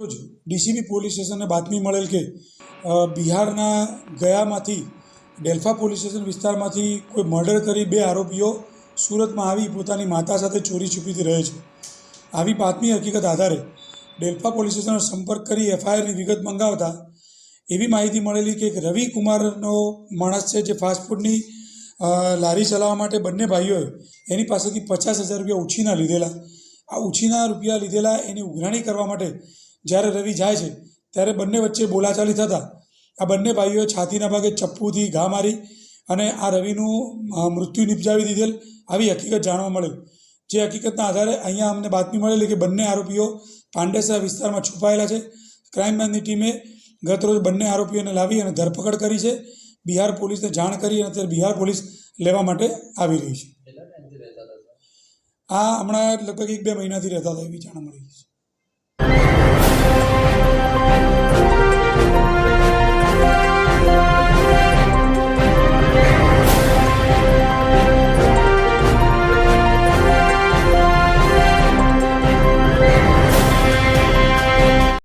રોજ DCB police સ્ટેશનને બાતમી મળેલ કે બિહારના ગયામાંથી, ડેલ્ફા પોલીસ સ્ટેશન વિસ્તારમાંથી કોઈ મર્ડર કરી બે આરોપીઓ સુરતમાં આવી પોતાની માતા સાથે ચોરી છુપીથી રહે છે. આવી બાતમી હકીકત આધારે ડેલ્ફા પોલીસ સ્ટેશનનો સંપર્ક કરી એફઆઈઆરની વિગત મંગાવતા એવી માહિતી મળેલી કે એક રવિ કુમારનો માણસ છે જે ફાસ્ટફૂડની લારી ચલાવવા માટે બંને ભાઈઓએ એની પાસેથી પચાસ હજાર રૂપિયા ઉછીના લીધેલા. આ ઉછીના રૂપિયા લીધેલા એની ઉઘરાણી કરવા માટે જ્યારે રવિ જાય છે ત્યારે બંને વચ્ચે બોલાચાલી થતાં. આ બંને ભાઈઓએ છાતીના ભાગે ચપ્પુથી ઘા મારી અને આ રવિનું મૃત્યુ નિપજાવી દીધેલ આવી હકીકત જાણવા મળેલ જે હકીકતના આધારે અહીંયા અમને બાતમી મળેલી કે બંને આરોપીઓ પાંડેસરા વિસ્તારમાં છુપાયેલા છે. ક્રાઇમ બ્રાન્ચની ટીમે ગતરોજ બંને આરોપીઓને લાવી અને ધરપકડ કરી છે. બિહાર પોલીસને જાણ કરી અને અત્યારે બિહાર પોલીસ લેવા માટે આવી રહી છે. આ હમણાં લગભગ એક બે મહિનાથી રહેતા હતા એવી જાણ મળી છે.